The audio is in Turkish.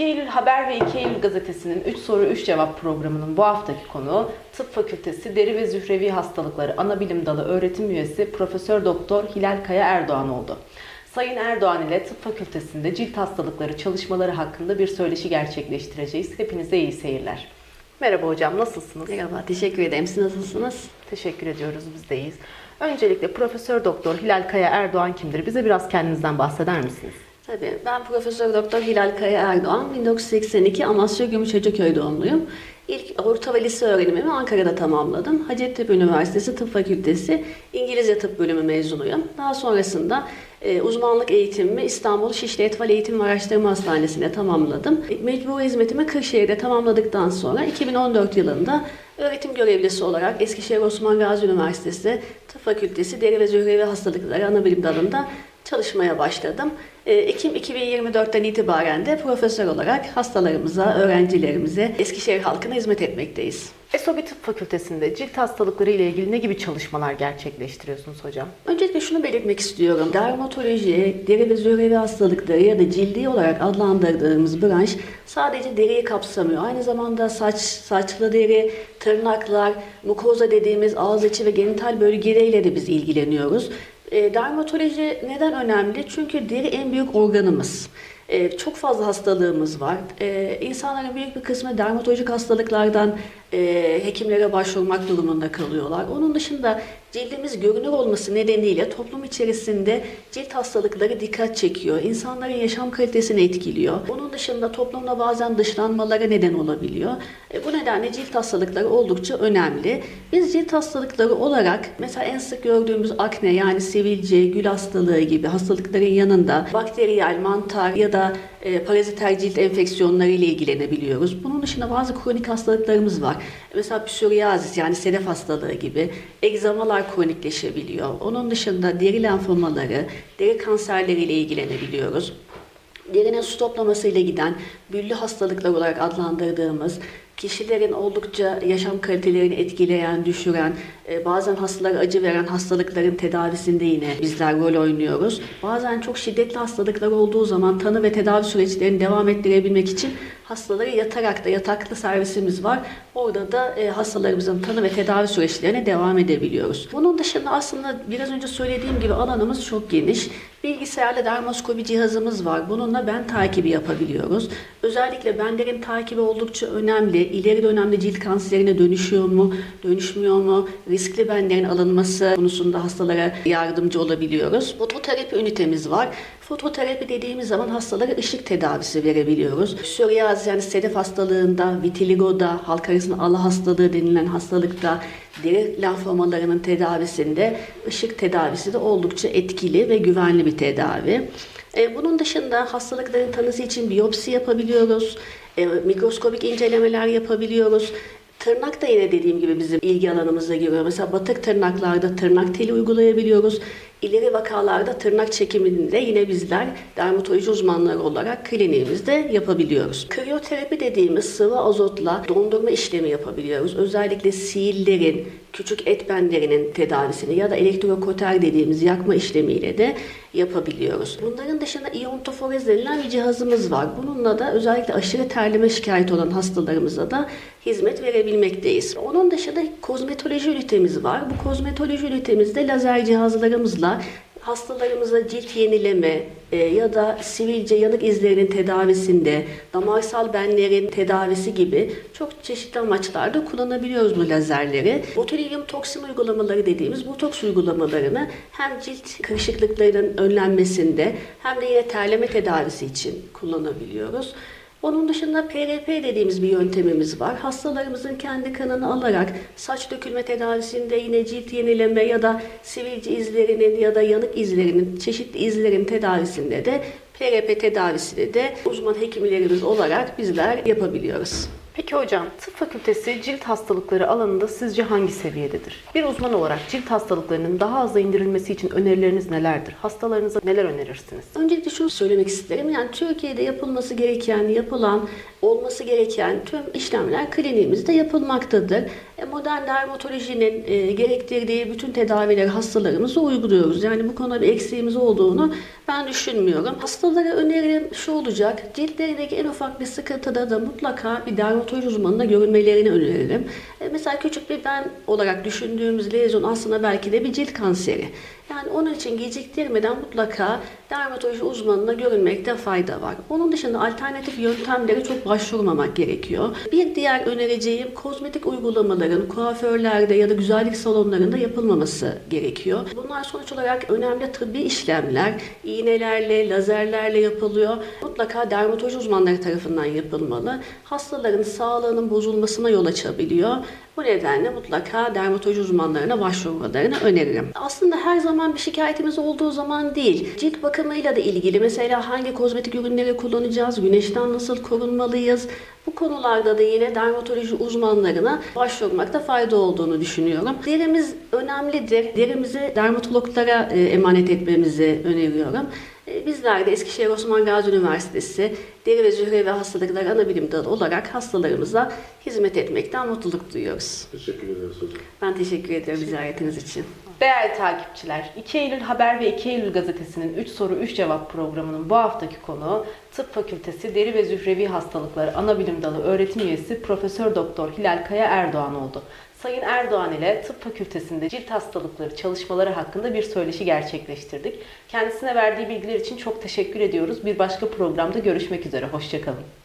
2 Eylül Haber ve 2 Eylül Gazetesi'nin 3 soru 3 cevap programının bu haftaki konuğu Tıp Fakültesi Deri ve Zührevi Hastalıkları Anabilim Dalı öğretim üyesi Profesör Doktor Hilal Kaya Erdoğan oldu. Sayın Erdoğan ile Tıp Fakültesi'nde cilt hastalıkları çalışmaları hakkında bir söyleşi gerçekleştireceğiz. Hepinize iyi seyirler. Merhaba hocam, nasılsınız? Merhaba, teşekkür ederim. Siz nasılsınız? Teşekkür ediyoruz, biz de iyiyiz. Öncelikle Profesör Doktor Hilal Kaya Erdoğan kimdir? Bize biraz kendinizden bahseder misiniz? Tabii, ben Profesör Doktor Hilal Kaya Erdoğan, 1982 Amasya Gümüşhacıköy doğumluyum. İlk orta ve lise öğrenimimi Ankara'da tamamladım. Hacettepe Üniversitesi Tıp Fakültesi İngilizce Tıp Bölümü mezunuyum. Daha sonrasında e, uzmanlık eğitimimi İstanbul Şişli Etfal Eğitim ve Araştırma Hastanesi'nde tamamladım. E, Mecburi hizmetimi Kırşehir'de tamamladıktan sonra 2014 yılında öğretim görevlisi olarak Eskişehir Osman Gazi Üniversitesi Tıp Fakültesi Deri ve Zührevi Hastalıkları Anabilim Dalı'nda çalışmaya başladım. E, Ekim 2024'ten itibaren de profesör olarak hastalarımıza, öğrencilerimize, Eskişehir halkına hizmet etmekteyiz. Esobi Tıp Fakültesi'nde cilt hastalıkları ile ilgili ne gibi çalışmalar gerçekleştiriyorsunuz hocam? Öncelikle şunu belirtmek istiyorum. Dermatoloji, deri ve zührevi hastalıkları ya da cildi olarak adlandırdığımız branş sadece deriyi kapsamıyor. Aynı zamanda saç, saçlı deri, tırnaklar, mukoza dediğimiz ağız içi ve genital bölgeleriyle de biz ilgileniyoruz. E, dermatoloji neden önemli? Çünkü deri en büyük organımız. E, çok fazla hastalığımız var. E, insanların büyük bir kısmı dermatolojik hastalıklardan e, hekimlere başvurmak durumunda kalıyorlar. Onun dışında cildimiz görünür olması nedeniyle toplum içerisinde cilt hastalıkları dikkat çekiyor. İnsanların yaşam kalitesini etkiliyor. Onun dışında toplumda bazen dışlanmalara neden olabiliyor. E, bu nedenle cilt hastalıkları oldukça önemli. Biz cilt hastalıkları olarak mesela en sık gördüğümüz akne yani sivilce, gül hastalığı gibi hastalıkların yanında bakteriyel, mantar ya da e, paraziter cilt enfeksiyonları ile ilgilenebiliyoruz. Bunun dışında bazı kronik hastalıklarımız var. Mesela psoriasis yani sedef hastalığı gibi egzamalar kronikleşebiliyor. Onun dışında deri lenfomaları, deri kanserleri ile ilgilenebiliyoruz. Derinin su toplamasıyla giden büllü hastalıklar olarak adlandırdığımız kişilerin oldukça yaşam kalitelerini etkileyen, düşüren, e, bazen hastalara acı veren hastalıkların tedavisinde yine bizler rol oynuyoruz. Bazen çok şiddetli hastalıklar olduğu zaman tanı ve tedavi süreçlerini devam ettirebilmek için hastaları yatarak da yataklı servisimiz var. Orada da e, hastalarımızın tanı ve tedavi süreçlerine devam edebiliyoruz. Bunun dışında aslında biraz önce söylediğim gibi alanımız çok geniş. Bilgisayarla dermoskopi cihazımız var. Bununla ben takibi yapabiliyoruz. Özellikle benlerin takibi oldukça önemli. İleri dönemde cilt kanserine dönüşüyor mu, dönüşmüyor mu? Riskli benlerin alınması konusunda hastalara yardımcı olabiliyoruz. Fototerapi ünitemiz var. Fototerapi dediğimiz zaman hastalara ışık tedavisi verebiliyoruz. Psoriasis yani sedef hastalığında, vitiligoda, halk arasında ala hastalığı denilen hastalıkta, deri lenfomalarının tedavisinde ışık tedavisi de oldukça etkili ve güvenli bir tedavi. E, Bunun dışında hastalıkların tanısı için biyopsi yapabiliyoruz, e, mikroskobik incelemeler yapabiliyoruz. Tırnak da yine dediğim gibi bizim ilgi alanımıza giriyor. Mesela batık tırnaklarda tırnak teli uygulayabiliyoruz. İleri vakalarda tırnak çekimini de yine bizler dermatoloji uzmanları olarak kliniğimizde yapabiliyoruz. Kriyoterapi dediğimiz sıvı azotla dondurma işlemi yapabiliyoruz. Özellikle siillerin, küçük et benlerinin tedavisini ya da elektrokoter dediğimiz yakma işlemiyle de yapabiliyoruz. Bunların dışında iyontoforez denilen bir cihazımız var. Bununla da özellikle aşırı terleme şikayeti olan hastalarımıza da hizmet verebilmekteyiz. Onun dışında kozmetoloji ünitemiz var. Bu kozmetoloji ünitemizde lazer cihazlarımızla hastalarımıza cilt yenileme e, ya da sivilce yanık izlerinin tedavisinde, damarsal benlerin tedavisi gibi çok çeşitli amaçlarda kullanabiliyoruz bu lazerleri. Botulinum toksin uygulamaları dediğimiz botoks uygulamalarını hem cilt kırışıklıklarının önlenmesinde hem de yine terleme tedavisi için kullanabiliyoruz. Onun dışında PRP dediğimiz bir yöntemimiz var. Hastalarımızın kendi kanını alarak saç dökülme tedavisinde yine cilt yenileme ya da sivilce izlerinin ya da yanık izlerinin, çeşitli izlerin tedavisinde de PRP tedavisini de uzman hekimlerimiz olarak bizler yapabiliyoruz. Peki hocam, tıp fakültesi cilt hastalıkları alanında sizce hangi seviyededir? Bir uzman olarak cilt hastalıklarının daha aza indirilmesi için önerileriniz nelerdir? Hastalarınıza neler önerirsiniz? Öncelikle şunu söylemek isterim. Yani Türkiye'de yapılması gereken, yapılan, olması gereken tüm işlemler kliniğimizde yapılmaktadır. E, modern dermatolojinin e, gerektirdiği bütün tedavileri hastalarımıza uyguluyoruz. Yani bu konuda bir eksiğimiz olduğunu ben düşünmüyorum. Hastalara önerim şu olacak. Ciltlerindeki en ufak bir sıkıntıda da mutlaka bir dermatoloji uzmanına görünmelerini öneririm. E, mesela küçük bir ben olarak düşündüğümüz lezyon aslında belki de bir cilt kanseri. Yani onun için geciktirmeden mutlaka dermatoloji uzmanına görünmekte fayda var. Onun dışında alternatif yöntemlere çok başvurmamak gerekiyor. Bir diğer önereceğim kozmetik uygulamaların kuaförlerde ya da güzellik salonlarında yapılmaması gerekiyor. Bunlar sonuç olarak önemli tıbbi işlemler. iğnelerle, lazerlerle yapılıyor. Mutlaka dermatoloji uzmanları tarafından yapılmalı. Hastaların sağlığının bozulmasına yol açabiliyor. Bu nedenle mutlaka dermatoloji uzmanlarına başvurmalarını öneririm. Aslında her zaman bir şikayetimiz olduğu zaman değil. Cilt bakımıyla da ilgili mesela hangi kozmetik ürünleri kullanacağız, güneşten nasıl korunmalıyız? Bu konularda da yine dermatoloji uzmanlarına başvurmakta fayda olduğunu düşünüyorum. Derimiz önemlidir. Derimizi dermatologlara e, emanet etmemizi öneriyorum. E, Bizler de Eskişehir Osman Gazi Üniversitesi Deri ve Zühre ve Hastalıklar Anabilim Dalı olarak hastalarımıza hizmet etmekten mutluluk duyuyoruz. Teşekkür ederiz hocam. Ben teşekkür ediyorum ziyaretiniz için. Değerli takipçiler, 2 Eylül Haber ve 2 Eylül Gazetesi'nin 3 soru 3 cevap programının bu haftaki konuğu Tıp Fakültesi Deri ve Zührevi Hastalıkları Anabilim Dalı öğretim üyesi Profesör Doktor Hilal Kaya Erdoğan oldu. Sayın Erdoğan ile Tıp Fakültesi'nde cilt hastalıkları çalışmaları hakkında bir söyleşi gerçekleştirdik. Kendisine verdiği bilgiler için çok teşekkür ediyoruz. Bir başka programda görüşmek üzere. Hoşçakalın.